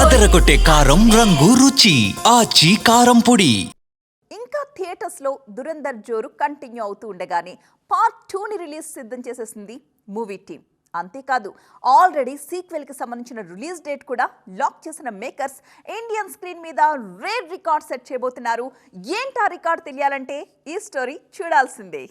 అదరగొట్టే కారం రంగు రుచి ఆచి కారం పొడి. ఇంకా థియేటర్స్లో దురందర్ జోరు కంటిన్యూ అవుతూ ఉండగానే పార్ట్ టూని రిలీజ్ సిద్ధం చేసేసింది మూవీ టీం అంతేకాదు ఆల్రెడీ సీక్వెల్కి సంబంధించిన రిలీజ్ డేట్ కూడా లాక్ చేసిన మేకర్స్ ఇండియన్ స్క్రీన్ మీద రేర్ రికార్డ్ సెట్ చేయబోతున్నారు. ఏంటా రికార్డ్ తెలియాలంటే ఈ స్టోరీ చూడాల్సిందే.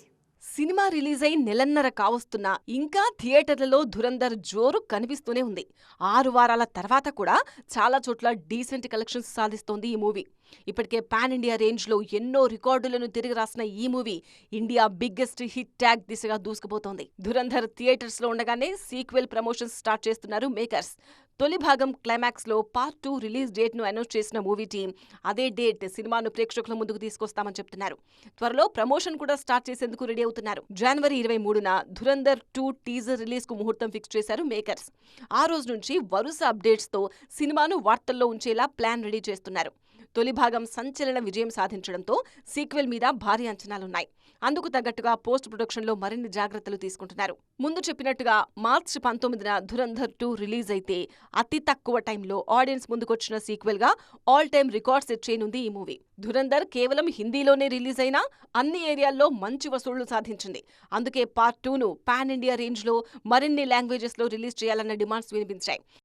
సినిమా రిలీజ్ అయి నెలన్నర కావస్తున్నా ఇంకా థియేటర్లలో ధురంధర్ జోరు కనిపిస్తూనే ఉంది. ఆరు వారాల తర్వాత కూడా చాలా చోట్ల డీసెంట్ కలెక్షన్స్ సాధిస్తోంది ఈ మూవీ. ఇప్పటికే పాన్ ఇండియా రేంజ్లో ఎన్నో రికార్డులను తిరిగి రాసిన ఈ movie India biggest hit tag దిశగా దూసుకుపోతోంది. ధురంధర్ థియేటర్స్లో ఉండగానే సీక్వెల్ ప్రమోషన్స్ స్టార్ట్ చేస్తున్నారు మేకర్స్. తొలి భాగం క్లైమాక్స్లో పార్ట్ టూ రిలీజ్ డేట్ను అనౌన్స్ చేసిన మూవీ టీం అదే డేట్ సినిమాను ప్రేక్షకుల ముందుకు తీసుకొస్తామని చెప్తున్నారు. త్వరలో ప్రమోషన్ కూడా స్టార్ట్ చేసేందుకు రెడీ అవుతున్నారు. జనవరి ఇరవై మూడున ధురంధర్ టూ టీజర్ రిలీజ్కు ముహూర్తం ఫిక్స్ చేశారు మేకర్స్. ఆ రోజు నుంచి వరుస అప్డేట్స్తో సినిమాను వార్తల్లో ఉంచేలా ప్లాన్ రెడీ చేస్తున్నారు. తొలి భాగం సంచలన విజయం సాధించడంతో సీక్వెల్ మీద భారీ అంచనాలున్నాయి. అందుకు తగ్గట్టుగా పోస్ట్ ప్రొడక్షన్లో మరిన్ని జాగ్రత్తలు తీసుకుంటున్నారు. ముందు చెప్పినట్టుగా మార్చి పంతొమ్మిదిన ధురంధర్ టూ రిలీజ్ అయితే అతి తక్కువ టైంలో ఆడియన్స్ ముందుకొచ్చిన సీక్వెల్గా ఆల్ టైమ్ రికార్డ్ సెట్ చేయనుంది ఈ మూవీ. ధురంధర్ కేవలం హిందీలోనే రిలీజ్ అయినా అన్ని ఏరియాల్లో మంచి వసూళ్ళు సాధించింది. అందుకే పార్ట్ టూను పాన్ ఇండియా రేంజ్లో మరిన్ని లాంగ్వేజెస్లో రిలీజ్ చేయాలన్న డిమాండ్స్ వినిపించాయి.